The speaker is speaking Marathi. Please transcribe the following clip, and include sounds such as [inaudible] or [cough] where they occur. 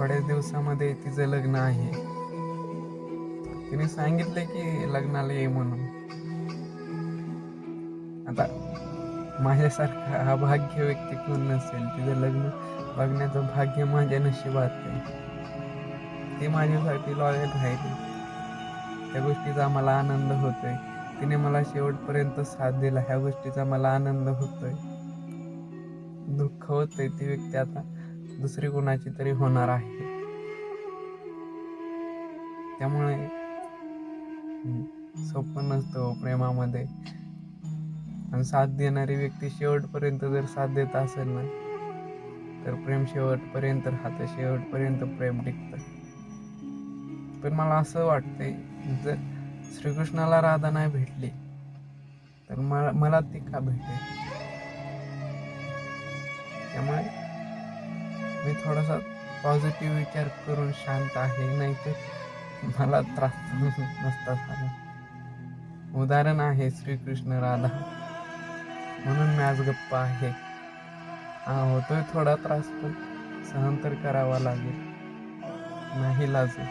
थोड्याच दिवसामध्ये तिचं लग्न आहे. तिने सांगितलं की लग्नाला ये म्हणून. आता माझ्यासारखा हा भाग्य व्यक्ती कोण नसेल? तिचं लग्न बघण्याचं भाग्य माझ्या नशिबात आहे. ती माझ्यासाठी लॉयल राहिली त्या गोष्टीचा मला आनंद होतोय. तिने मला शेवटपर्यंत साथ दिला. ह्या गोष्टीचा मला आनंद होतोय. दुःख होतंय ती व्यक्ती आता. दुसरी कोणाची तरी होणार आहे. त्यामुळे हम्म, सोपं नसतं हो प्रेमामध्ये. आणि साथ देणारी व्यक्ती शेवटपर्यंत जर साथ देत असेल ना तर प्रेम शेवटपर्यंत राहतं शेवटपर्यंत प्रेम टिकतं. पण मला असं वाटतंय जर श्रीकृष्णाला राधा नाही भेटली तर मला मला ती का भेटेल? त्यामुळे मी थोडासा पॉझिटिव्ह विचार करून शांत आहे नाही तर मला त्रास [laughs] नसता झाला. उदाहरण आहे श्रीकृष्ण राधा. म्हणून मी आज गप्प आहे. हा होतोय थोडा त्रास पण सहन तर करावा लागेल. नाही लाजू.